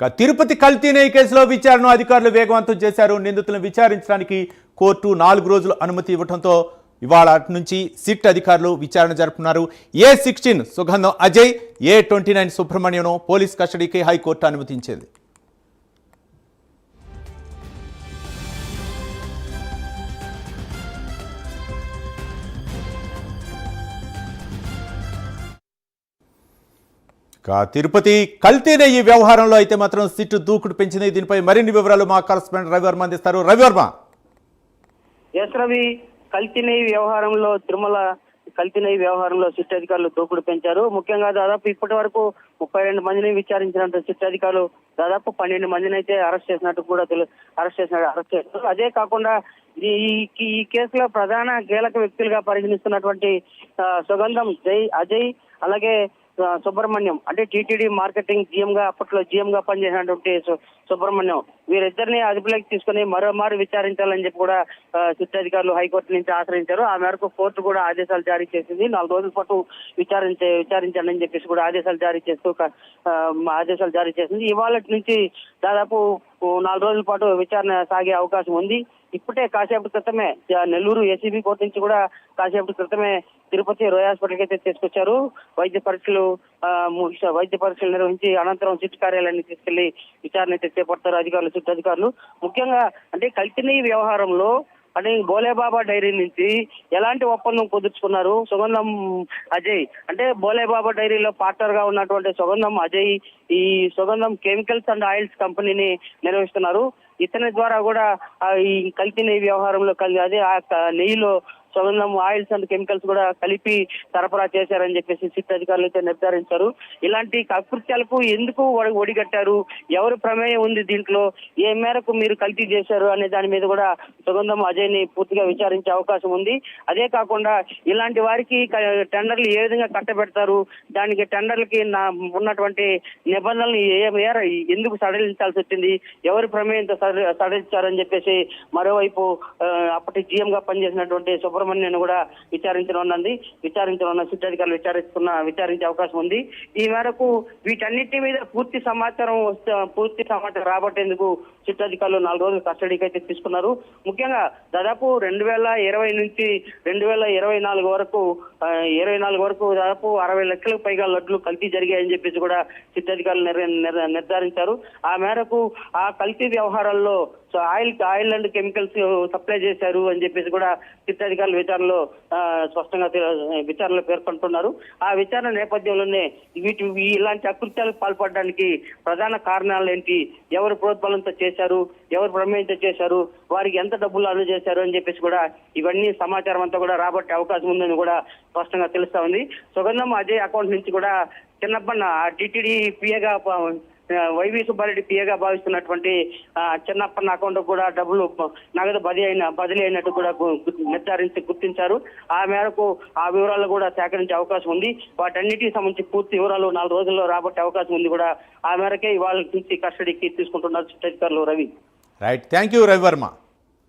ఇక తిరుపతి కల్తీనే కేసులో విచారణ అధికారులు వేగవంతం చేశారు. నిందితులను విచారించడానికి కోర్టు నాలుగు రోజులు అనుమతి ఇవ్వడంతో ఇవాళ అటు నుంచి సిట్ అధికారులు విచారణ జరుపుతున్నారు A sixteen Sugandham Ajay A twenty nine Subrahmanyam police కస్టడీకి హైకోర్టు అనుమతించింది. తిరుపతి కల్తీ ఈ వ్యవహారంలో అయితే మాత్రం సిట్టు దూకుడు పెంచింది. దీనిపై మరిన్ని వివరాలు మా కరస్పాండెంట్ రవివర్మ అందిస్తారు. రవివర్మ ఎస్ రవి కల్తీనై వ్యవహారంలో తిరుమల కల్తీనై వ్యవహారంలో సిట్ అధికారులు దూకుడు పెంచారు. ముఖ్యంగా దాదాపు ఇప్పటి వరకు ముప్పై రెండు మందిని విచారించినట్టు సిట్ అధికారులు దాదాపు పన్నెండు మందిని అయితే అరెస్ట్ చేసినట్టు కూడా అరెస్ట్ చేసినట్టు అరెస్ట్ చేశారు. అదే కాకుండా ఈ ఈ- కేసులో ప్రధాన కీలక వ్యక్తులుగా పరిగణిస్తున్నటువంటి సుగంధం జై అజయ్ అలాగే సుబ్రహ్మణ్యం. అంటే టీటీడీ మార్కెటింగ్ జీఎం గా అప్పట్లో జీఎం గా పనిచేసినటువంటి సు- సుబ్రహ్మణ్యం. వీరిద్దరిని అదుపులోకి తీసుకుని మరోమారు విచారించాలని చెప్పి కూడా సిట్ అధికారులు హైకోర్టు నుంచి ఆశ్రయించారు. ఆ మేరకు కోర్టు కూడా ఆదేశాలు జారీ చేసింది. నాలుగు రోజుల పాటు విచారించే విచారించండి అని చెప్పేసి కూడా ఆదేశాలు జారీ చేస్తూ ఆదేశాలు జారీ చేసింది. ఇవాళ నుంచి దాదాపు నాలుగు రోజుల పాటు విచారణ సాగే అవకాశం ఉంది. ఇప్పుడే కాసేపు క్రితమే నెల్లూరు ఏసీబీ కోర్టు నుంచి కూడా కాసేపు క్రితమే తిరుపతి రోయ్ హాస్పిటల్కి అయితే తీసుకొచ్చారు. వైద్య పరీక్షలు వైద్య పరీక్షలు నిర్వహించి అనంతరం సిట్ కార్యాలయాన్ని తీసుకెళ్ళి విచారణ అయితే చేపడతారు అధికారులు సిట్ అధికారులు. ముఖ్యంగా అంటే కల్తీ వ్యవహారంలో అంటే బోలేబాబా డైరీ నుంచి ఎలాంటి ఒప్పందం కుదుర్చుకున్నారు? సుగంధం అజయ్ అంటే బోలేబాబా డైరీలో పార్ట్నర్గా ఉన్నటువంటి సుగంధం అజయ్ ఈ సుగంధం కెమికల్స్ అండ్ ఆయిల్స్ కంపెనీని నిర్వహిస్తున్నారు. ఇతని ద్వారా కూడా ఈ కల్తీ నెయ్యి వ్యవహారంలో కలిగి అదే ఆ నెయ్యిలో సుగంధం ఆయిల్స్ అండ్ కెమికల్స్ కూడా కలిపి సరఫరా చేశారని చెప్పేసి సిట్ అధికారులు అయితే నిర్ధారించారు. ఇలాంటి అకృత్యాలకు ఎందుకు ఒడిగట్టారు? ఎవరు ప్రమేయం ఉంది దీంట్లో? ఏ మేరకు మీరు కల్తీ చేశారు అనే దాని మీద కూడా సుగంధం అజయ్ని పూర్తిగా విచారించే అవకాశం ఉంది. అదే కాకుండా ఇలాంటి వారికి టెండర్లు ఏ విధంగా కట్టబెడతారు? దానికి టెండర్లకి నా ఉన్నటువంటి నిబంధనలు ఏ మేర ఎందుకు సడలించాల్సి వచ్చింది? ఎవరి ప్రమేయంతో సడలించారని చెప్పేసి మరోవైపు అప్పటి జీఎం గా పనిచేసినటువంటి సుబ్రహ్మణ్యం కూడా విచారించనున్నది. విచారించనున్న సిట్ అధికారులు విచారిస్తున్న విచారించే అవకాశం ఉంది. ఈ మేరకు వీటన్నిటి మీద పూర్తి సమాచారం పూర్తి సమాచారం రాబట్టేందుకు సిట్ అధికారులు నాలుగు రోజులు కస్టడీకి అయితే తీసుకున్నారు. ముఖ్యంగా దాదాపు రెండు వేల ఇరవై నుంచి రెండు వేల ఇరవై నాలుగు వరకు ఇరవై నాలుగు వరకు దాదాపు అరవై లక్షలకు పైగా లడ్లు కల్తీ జరిగాయని చెప్పేసి కూడా సిట్ అధికారులు నిర్- నిర్- నిర్ధారించారు. ఆ మేరకు ఆ కల్తీ వ్యవహారాల్లో so oil oil and chemicals supply చేశారు అని చెప్పేసి కూడా చిత్తాధికారులు విచారణలో స్పష్టంగా విచారణలో పేర్కొంటున్నారు. ఆ విచారణ నేపథ్యంలోనే వీటి ఇలాంటి అకృత్యాలకు పాల్పడడానికి ప్రధాన కారణాలు ఏంటి? ఎవరు ప్రోత్బలంతో చేశారు? ఎవరు ప్రమేయంతో చేశారు? వారికి ఎంత డబ్బులు అందజేశారు అని చెప్పేసి కూడా ఇవన్నీ సమాచారం అంతా కూడా రాబట్టే అవకాశం ఉందని కూడా స్పష్టంగా తెలుస్తా ఉంది. సుగంధం అజయ్ అకౌంట్ నుంచి కూడా చిన్నప్పన్న టీటీడీ పిఏగా వైవి సుబ్బారెడ్డి పిఏగా భావిస్తున్నటువంటి చిన్నప్పన్న అకౌంట్ కూడా డబ్బులు నగదు బదిలీ అయిన బదిలీ అయినట్టు కూడా నిర్ధారించి గుర్తించారు. ఆ మేరకు ఆ వివరాలు కూడా సేకరించే అవకాశం ఉంది. వాటన్నిటికి సంబంధించి పూర్తి వివరాలు నాలుగు రోజుల్లో రాబట్టే అవకాశం ఉంది కూడా ఆ మేరకే ఇవాళ నుంచి కస్టడీకి తీసుకుంటున్నారు అధికారులు Ravi. Right thank you Ravi Varma